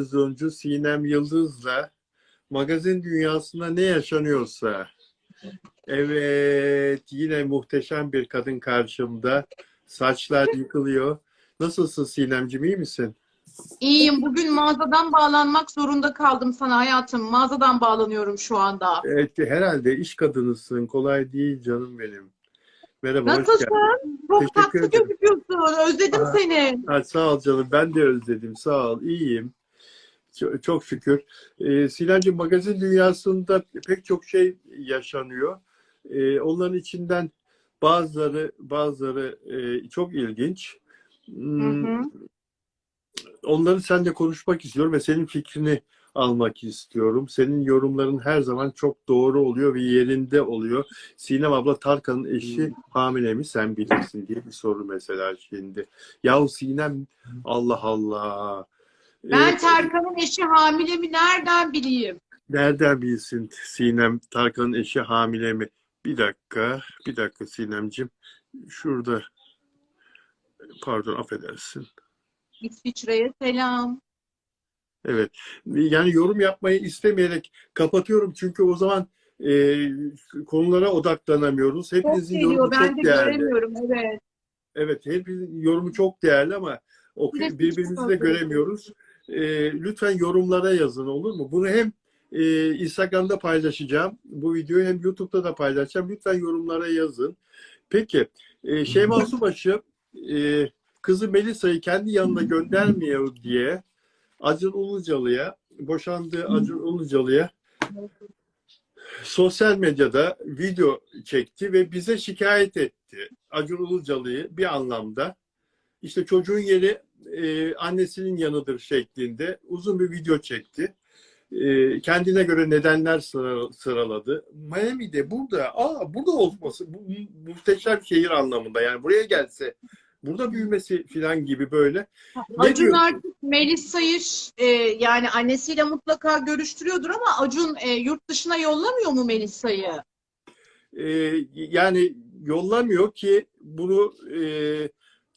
televizyoncu Sinem Yıldız'la magazin dünyasında ne yaşanıyorsa. Evet, yine muhteşem bir kadın karşımda. Saçlar yıkılıyor. Nasılsın Sinemciğim, iyi misin? İyiyim. Bugün mağazadan bağlanmak zorunda kaldım sana hayatım. Mağazadan bağlanıyorum şu anda. Evet, herhalde iş kadınısın. Kolay değil canım benim. Merhaba, Nasılsın? Çok Teşekkür tatlı ederim. gözüküyorsun. Özledim Aa. seni. Ha, sağ ol canım, ben de özledim. Sağ ol, iyiyim. Çok, şükür. Ee, Sinemciğim, magazin dünyasında pek çok şey yaşanıyor. Ee, onların içinden bazıları bazıları e, çok ilginç. Hı Hmm, hı. Onları seninle konuşmak istiyorum ve senin fikrini almak istiyorum. Senin yorumların her zaman çok doğru oluyor ve yerinde oluyor. Sinem abla Tarkan'ın eşi hamile mi sen bilirsin diye bir soru mesela şimdi. Yahu Sinem Allah Allah. Ben Ee, Tarkan'ın eşi hamile mi nereden bileyim? Nereden bilsin Sinem Tarkan'ın eşi hamile mi? Bir dakika, bir dakika Sinemcim. Şurada, pardon affedersin. İsviçre'ye selam. Evet. Yani yorum yapmayı istemeyerek kapatıyorum çünkü o zaman e, konulara odaklanamıyoruz. Çok Hepinizin geliyor. yorumu Ben çok de değerli. göremiyorum. Evet. Evet, hepinizin yorumu çok değerli ama o, birbirimizi de çok göremiyoruz. E, lütfen yorumlara yazın olur mu? Bunu hem e, Instagram'da paylaşacağım. Bu videoyu hem YouTube'da da paylaşacağım. Lütfen yorumlara yazın. Peki, e, Şeyma Subaşı e, kızı Melisa'yı kendi yanına göndermiyor diye Acun Ilıcalı'ya, boşandığı Acun Ilıcalı'ya sosyal medyada video çekti ve bize şikayet etti. Acun Ilıcalı'yı bir anlamda. İşte çocuğun yeri e, annesinin yanıdır şeklinde uzun bir video çekti. E, kendine göre nedenler sıra- sıraladı. Miami'de burada, aa burada olması bu, muhteşem şehir anlamında yani buraya gelse burada büyümesi falan gibi böyle. Ne Acun diyorsun? artık Melisa'yı e, yani annesiyle mutlaka görüştürüyordur ama Acun e, yurt dışına yollamıyor mu Melisa'yı? e, yani yollamıyor ki bunu e,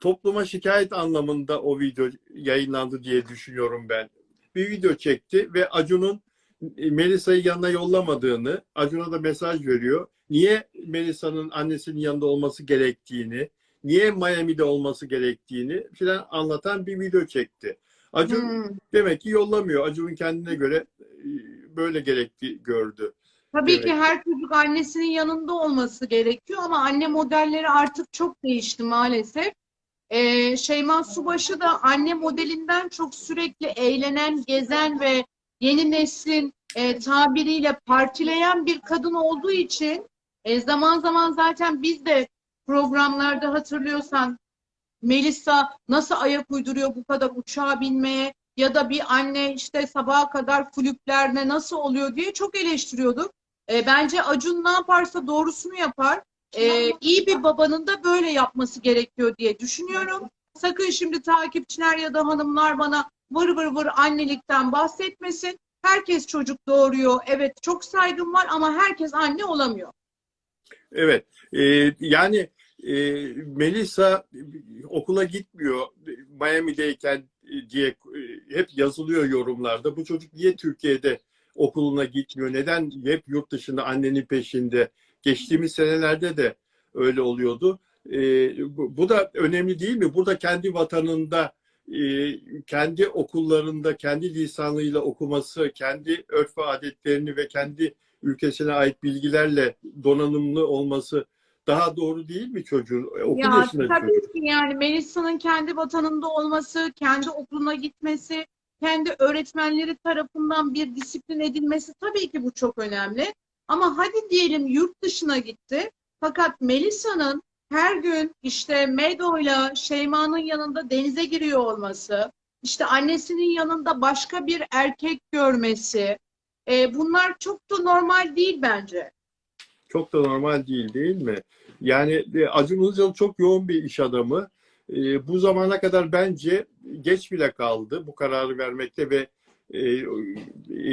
topluma şikayet anlamında o video yayınlandı diye düşünüyorum ben. Bir video çekti ve Acun'un e, Melisa'yı yanına yollamadığını, Acun'a da mesaj veriyor. Niye Melisa'nın annesinin yanında olması gerektiğini, niye Miami'de olması gerektiğini filan anlatan bir video çekti. Acun Hmm. demek ki yollamıyor. Acun'un kendine göre e, böyle gerektiği gördü. Tabii Evet. ki her çocuk annesinin yanında olması gerekiyor ama anne modelleri artık çok değişti maalesef. Ee, Şeyma Subaşı da anne modelinden çok sürekli eğlenen, gezen ve yeni neslin e, tabiriyle partileyen bir kadın olduğu için e, zaman zaman zaten biz de programlarda hatırlıyorsan Melisa nasıl ayak uyduruyor bu kadar uçağa binmeye ya da bir anne işte sabaha kadar kulüplerde nasıl oluyor diye çok eleştiriyorduk. E, bence Acun ne yaparsa doğrusunu yapar. E, iyi bir babanın da böyle yapması gerekiyor diye düşünüyorum. Sakın şimdi takipçiler ya da hanımlar bana vır vır vır annelikten bahsetmesin. Herkes çocuk doğuruyor. Evet çok saygım var ama herkes anne olamıyor. Evet. e, yani e, Melisa okula gitmiyor Miami'deyken e, diye e, hep yazılıyor yorumlarda. Bu çocuk niye Türkiye'de okuluna gitmiyor? Neden hep yurt dışında annenin peşinde? Geçtiğimiz senelerde de öyle oluyordu. E, bu, bu da önemli değil mi? Burada kendi vatanında e, kendi okullarında kendi lisanıyla okuması, kendi örf ve adetlerini ve kendi ülkesine ait bilgilerle donanımlı olması daha doğru değil mi çocuğun? Okul Ya yaşında çocuk. tabii ki yani Melisa'nın kendi vatanında olması, kendi okuluna gitmesi, kendi öğretmenleri tarafından bir disiplin edilmesi tabii ki bu çok önemli. Ama hadi diyelim yurt dışına gitti. Fakat Melisa'nın her gün işte Medo'yla Şeyma'nın yanında denize giriyor olması, işte annesinin yanında başka bir erkek görmesi, e, bunlar çok da normal değil bence. Çok da normal değil değil mi? Yani e, Acun Ilıcalı çok yoğun bir iş adamı. E, bu zamana kadar bence geç bile kaldı bu kararı vermekte ve e,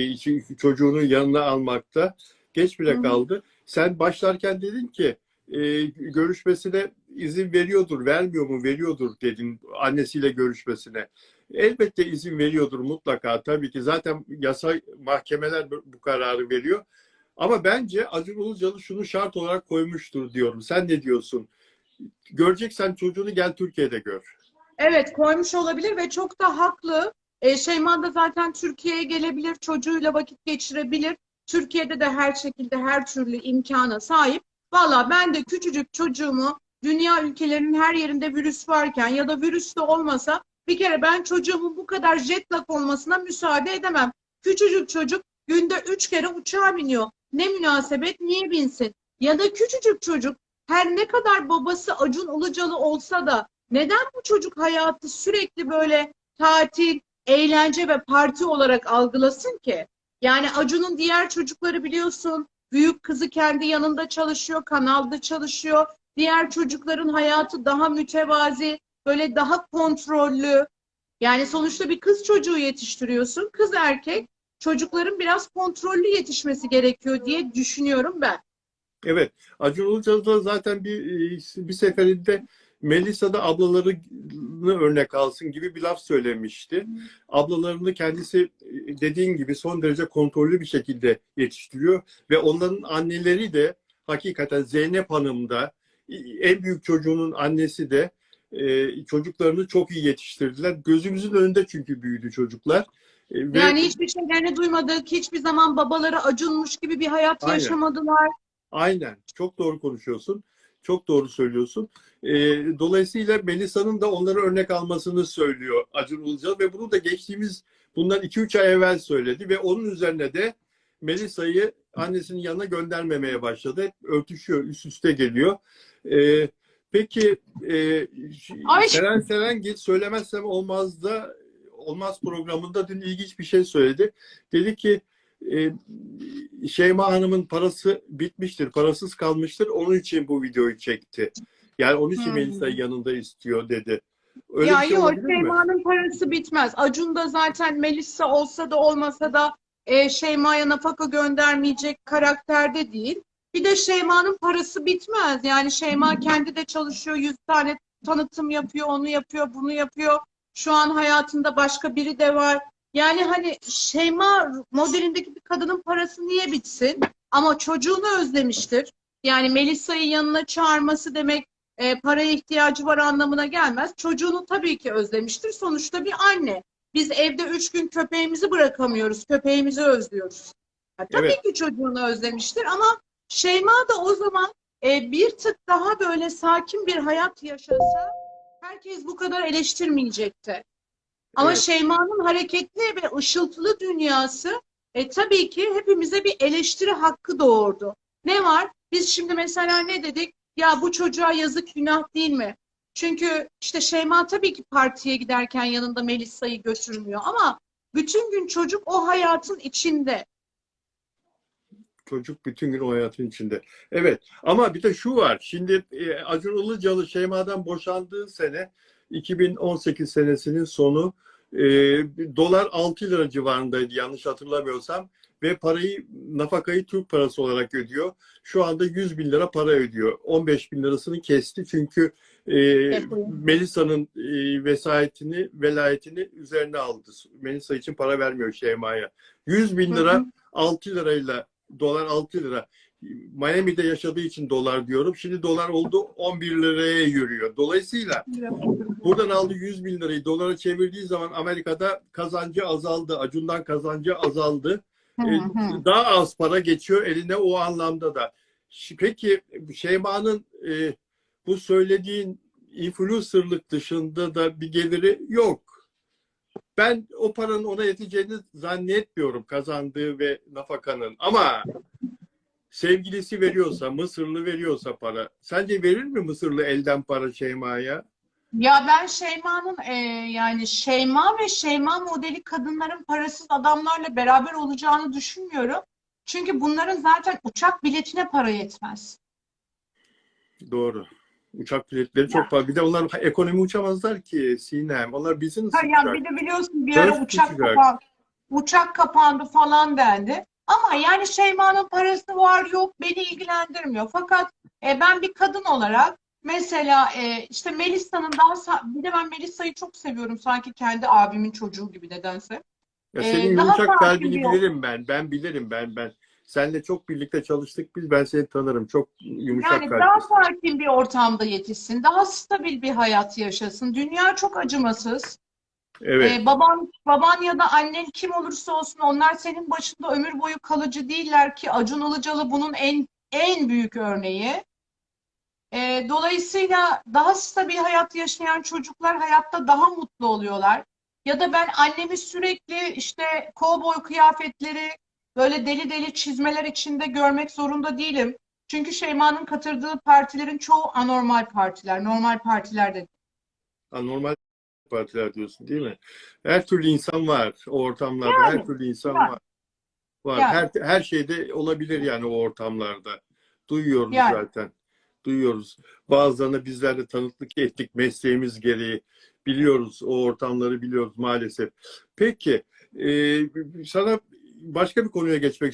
e, çocuğunu yanına almakta geç bile Hı hı. kaldı. Sen başlarken dedin ki e, görüşmesine izin veriyordur, vermiyor mu, veriyordur dedin annesiyle görüşmesine. elbette izin veriyordur mutlaka tabii ki. Zaten yasa mahkemeler bu kararı veriyor. Ama bence Acun Ilıcalı şunu şart olarak koymuştur diyorum. Sen ne diyorsun? Göreceksen çocuğunu gel Türkiye'de gör. Evet koymuş olabilir ve çok da haklı. E, Şeyma da zaten Türkiye'ye gelebilir, çocuğuyla vakit geçirebilir. Türkiye'de de her şekilde her türlü imkana sahip. Valla ben de küçücük çocuğumu dünya ülkelerinin her yerinde virüs varken ya da virüs de olmasa bir kere ben çocuğumun bu kadar jet lag olmasına müsaade edemem. Küçücük çocuk günde üç kere uçağa biniyor. Ne münasebet niye binsin? Ya da küçücük çocuk her ne kadar babası Acun Ilıcalı olsa da neden bu çocuk hayatı sürekli böyle tatil, eğlence ve parti olarak algılasın ki? Yani Acun'un diğer çocukları biliyorsun, büyük kızı kendi yanında çalışıyor, kanalda çalışıyor. Diğer çocukların hayatı daha mütevazi, böyle daha kontrollü. Yani sonuçta bir kız çocuğu yetiştiriyorsun. Kız erkek çocukların biraz kontrollü yetişmesi gerekiyor diye düşünüyorum ben. Evet, Acun Ilıcalı da zaten bir bir seferinde Melisa da ablalarını örnek alsın gibi bir laf söylemişti. Ablalarını kendisi e, dediğin gibi son derece kontrollü bir şekilde yetiştiriyor ve onların anneleri de hakikaten Zeynep Hanım da e, en büyük çocuğunun annesi de e, çocuklarını çok iyi yetiştirdiler. Gözümüzün önünde çünkü büyüdü çocuklar. Ve- Yani hiçbir şeylerini duymadık, hiçbir zaman babaları acunmuş gibi bir hayat Aynen. yaşamadılar. Aynen. Çok doğru konuşuyorsun. Çok doğru söylüyorsun. Ee, dolayısıyla Melisa'nın da onları örnek almasını söylüyor Acun Ilıcalı ve bunu da geçtiğimiz bundan 2-3 ay evvel söyledi ve onun üzerine de Melisa'yı annesinin yanına göndermemeye başladı. Hep örtüşüyor, üst üste geliyor. Ee, peki e, Ay- Seren Serengil söylemezsem olmaz da olmaz programında dün ilginç bir şey söyledi. Dedi ki e, Şeyma Hanım'ın parası bitmiştir, parasız kalmıştır. Onun için bu videoyu çekti. Yani onun için Hmm. Melisa'yı yanında istiyor dedi. Öyle ya bir şey yok? Şeyma'nın parası bitmez. Acun da zaten Melisa olsa da olmasa da e, Şeyma'ya nafaka göndermeyecek karakterde değil. Bir de Şeyma'nın parası bitmez. Yani Şeyma kendi de çalışıyor, yüz tane tanıtım yapıyor, onu yapıyor, bunu yapıyor. Şu an hayatında başka biri de var. Yani hani Şeyma modelindeki bir kadının parası niye bitsin? Ama çocuğunu özlemiştir. Yani Melisa'yı yanına çağırması demek e, paraya ihtiyacı var anlamına gelmez. Çocuğunu tabii ki özlemiştir. Sonuçta bir anne. Biz evde üç gün köpeğimizi bırakamıyoruz. Köpeğimizi özlüyoruz. Ya, tabii Evet. ki çocuğunu özlemiştir ama Şeyma da o zaman e, bir tık daha böyle sakin bir hayat yaşasa herkes bu kadar eleştirmeyecekti. Ama Evet. Şeyma'nın hareketli ve ışıltılı dünyası e, tabii ki hepimize bir eleştiri hakkı doğurdu. Ne var? Biz şimdi mesela ne dedik? Ya bu çocuğa yazık günah değil mi? Çünkü işte Şeyma tabii ki partiye giderken yanında Melisa'yı götürmüyor ama bütün gün çocuk o hayatın içinde. Çocuk bütün gün o hayatın içinde. Evet ama bir de şu var. Şimdi e, Acun Ilıcalı Şeyma'dan boşandığı sene 2018 senesinin sonu e, dolar 6 lira civarındaydı yanlış hatırlamıyorsam ve parayı nafakayı Türk parası olarak ödüyor. Şu anda 100 bin lira para ödüyor. 15 bin lirasını kesti çünkü e. Melisa'nın e, vesayetini, velayetini üzerine aldı. Melisa için para vermiyor Şeyma'ya. 100 bin Hı lira hı. 6 lirayla dolar 6 lira. Miami'de yaşadığı için dolar diyorum. Şimdi dolar oldu 11 liraya yürüyor. Dolayısıyla buradan aldığı 100 bin lirayı dolara çevirdiği zaman Amerika'da kazancı azaldı. Acundan kazancı azaldı. E. Daha az para geçiyor eline o anlamda da. Peki Şeyma'nın e, bu söylediğin influencerlık dışında da bir geliri yok. Ben o paranın ona yeteceğini zannetmiyorum kazandığı ve nafakanın. Ama sevgilisi veriyorsa, Mısırlı veriyorsa para. Sence verir mi Mısırlı elden para Şeyma'ya? Ya ben Şeyma'nın e, yani Şeyma ve Şeyma modeli kadınların parasız adamlarla beraber olacağını düşünmüyorum. Çünkü bunların zaten uçak biletine para yetmez. Doğru. Uçak biletleri çok pahalı. Bir de onlar ekonomi uçamazlar ki Sinem. Onlar business Ha, ya bir de biliyorsun bir ara Dört uçak kapandı, uçak kapandı falan dendi. Ama yani Şeyma'nın parası var yok beni ilgilendirmiyor. Fakat e, ben bir kadın olarak Mesela e, işte Melisa'nın daha bir de ben Melisa'yı çok seviyorum sanki kendi abimin çocuğu gibi nedense. Ya Ee, senin daha yumuşak kalbini bilirim ben. Ben bilirim ben ben. Seninle çok birlikte çalıştık biz. Ben seni tanırım. Çok yumuşak Yani daha kalplisin. sakin bir ortamda yetişsin, daha stabil bir hayat yaşasın. Dünya çok acımasız. Evet. Ee, baban, baban ya da annen kim olursa olsun onlar senin başında ömür boyu kalıcı değiller ki Acun Ilıcalı bunun en en büyük örneği. Ee, dolayısıyla daha stabil hayat yaşayan çocuklar hayatta daha mutlu oluyorlar. Ya da ben annemi sürekli işte kovboy kıyafetleri, böyle deli deli çizmeler içinde görmek zorunda değilim. Çünkü Şeyma'nın katıldığı partilerin çoğu anormal partiler, normal partiler de. Anormal partiler diyorsun değil mi? Her türlü insan var o ortamlarda. Yani, her türlü insan yani. var. Var. Yani. Her her şeyde olabilir yani o ortamlarda. Duyuyoruz Yani. zaten. Duyuyoruz. Bazılarına bizler de tanıklık ettik mesleğimiz gereği. Biliyoruz o ortamları biliyoruz maalesef. Peki e, sana başka bir konuya geçmek